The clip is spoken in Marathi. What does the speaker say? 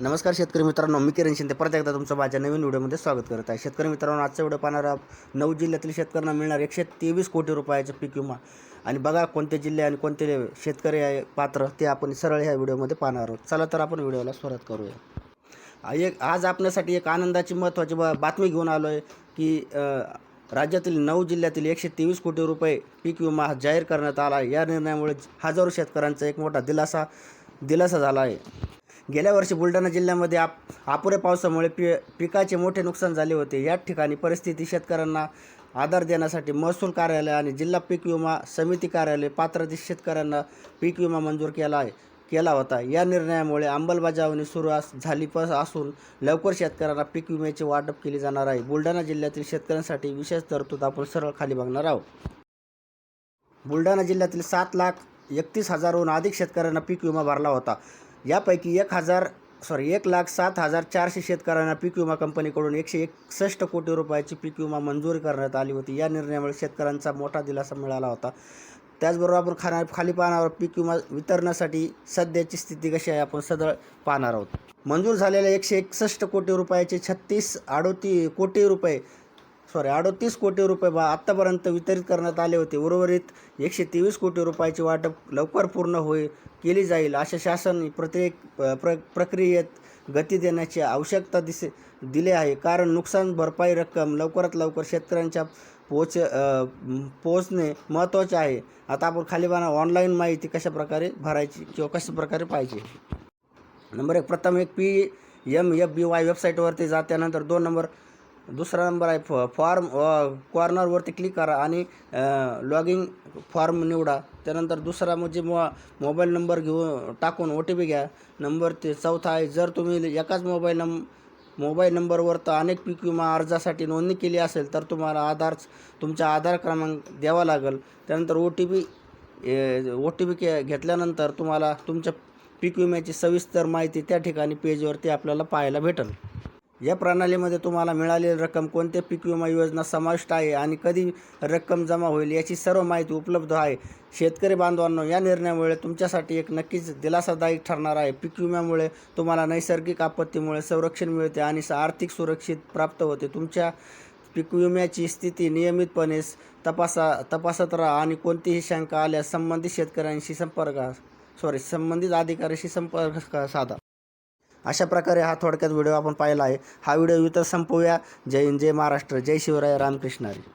नमस्कार शेतकरी मित्रांनो मी किरण शिंदे. परत एकदा तुमचं माझ्या नवीन व्हिडिओमध्ये स्वागत करत आहे. शेतकरी मित्रांनो आजचा व्हिडिओ पाहणारा नऊ जिल्ह्यातील शेतकऱ्यांना मिळणार एकशे तेवीस कोटी रुपयाचं पीक विमा. आणि बघा कोणते जिल्हे आणि कोणते शेतकरी आहे पात्र ते आपण सरळ ह्या व्हिडिओमध्ये पाहणार आहोत. चला तर आपण व्हिडिओला सुरुवात करूया. एक आज आपल्यासाठी एक आनंदाची महत्त्वाची बा बातमी घेऊन आलो आहे की राज्यातील नऊ जिल्ह्यातील एकशे तेवीस कोटी रुपये पीक विमा हा जाहीर करण्यात आला आहे. या निर्णयामुळे हजारो शेतकऱ्यांचा एक मोठा दिलासा दिलासा झाला आहे. गेल्या वर्षी बुलढाणा जिल्ह्यामध्ये आप अपुऱ्या पावसामुळे पि पिकाचे मोठे नुकसान झाले होते. याच ठिकाणी परिस्थिती शेतकऱ्यांना आधार देण्यासाठी महसूल कार्यालय आणि जिल्हा पीक विमा समिती कार्यालय पात्रते शेतकऱ्यांना पीक विमा मंजूर केला आहे केला होता. या निर्णयामुळे अंमलबजावणी सुरू अस झाली पण असून लवकर शेतकऱ्यांना पीक विम्याचे वाटप केले जाणार आहे. बुलढाणा जिल्ह्यातील शेतकऱ्यांसाठी विशेष तरतूद आपण सरळ खाली बघणार आहोत. बुलढाणा जिल्ह्यातील सात लाख एकतीस हजारहून अधिक शेतकऱ्यांना पीक विमा भरला होता. यापैकी एक हजार सॉरी एक लाख सात हजार चारशे शेतकऱ्यांना पीक विमा कंपनीकडून एकशे एकसष्ट कोटी रुपयाची पीक विमा मंजूर करण्यात आली होती. या निर्णयामुळे शेतकऱ्यांचा मोठा दिलासा मिळाला होता. त्याचबरोबर आपण खाना खाली पाहणार पीक विमा वितरणासाठी सध्याची स्थिती कशी आहे आपण सदळ पाहणार आहोत. मंजूर झालेल्या एकशे एकसष्ट कोटी रुपयाचे छत्तीस अडोती कोटी रुपये सॉरी अडोतीस कोटी रुपये बा आत्तापर्यंत वितरित करण्यात आले होते. उर्वरित एकशे तेवीस कोटी रुपयाचे वाटप लवकर पूर्ण होईल केली जाईल अशा शासन प्रत्येक प्र प्रक्रियेत गती देण्याची आवश्यकता दिसे दिले आहे. कारण नुकसान भरपाई रक्कम लवकरात लवकर शेतकऱ्यांच्या पोच पोचणे महत्त्वाचे आहे. आता आपण खाली बना ऑनलाईन माहिती कशा प्रकारे भरायची किंवा कशा प्रकारे पाहिजे? नंबर एक प्रथम एक P M F B Y वेबसाईटवरती जा त्यानंतर दोन नंबर दुसरा नंबर आहे फ फॉर्म कॉर्नरवरती क्लिक करा आणि लॉगिंग फॉर्म निवडा. त्यानंतर दुसरा म्हणजे मो मोबाईल नंबर घेऊन टाकून ओ टी पी घ्या. नंबर ते चौथा आहे जर तुम्ही एकाच मोबाईल नंब मोबाईल नंबरवर तर अनेक पीक विमा अर्जासाठी नोंदणी केली असेल तर तुम्हाला आधार तुमचा आधार क्रमांक द्यावा लागेल. त्यानंतर O T P O T P के घेतल्यानंतर तुम्हाला तुमच्या पीक विम्याची सविस्तर माहिती त्या ठिकाणी पेजवरती आपल्याला पाहायला भेटेल. या प्रणालीमध्ये तुम्हाला मिळालेली रक्कम कोणत्या पीक विमा योजना समाविष्ट आहे आणि कधी रक्कम जमा होईल याची सर्व माहिती उपलब्ध आहे. शेतकरी बांधवांनो या निर्णयामुळे तुमच्यासाठी एक नक्कीच दिलासादायक ठरणार आहे. पीक विम्यामुळे तुम्हाला नैसर्गिक आपत्तीमुळे संरक्षण मिळते आणि आर्थिक सुरक्षित प्राप्त होते. तुमच्या पीक विम्याची स्थिती नियमितपणे तपासा तपासत राहा आणि कोणतीही शंका आल्यास संबंधित शेतकऱ्यांशी संपर्क सॉरी संबंधित अधिकाऱ्याशी संपर्क साधा. अशा प्रकारे हा थोडक्यात व्हिडिओ आपण पाहिला आहे. हा व्हिडिओ इथं संपवूया. जय हिंद जय महाराष्ट्र जय शिवराय रामकृष्णारी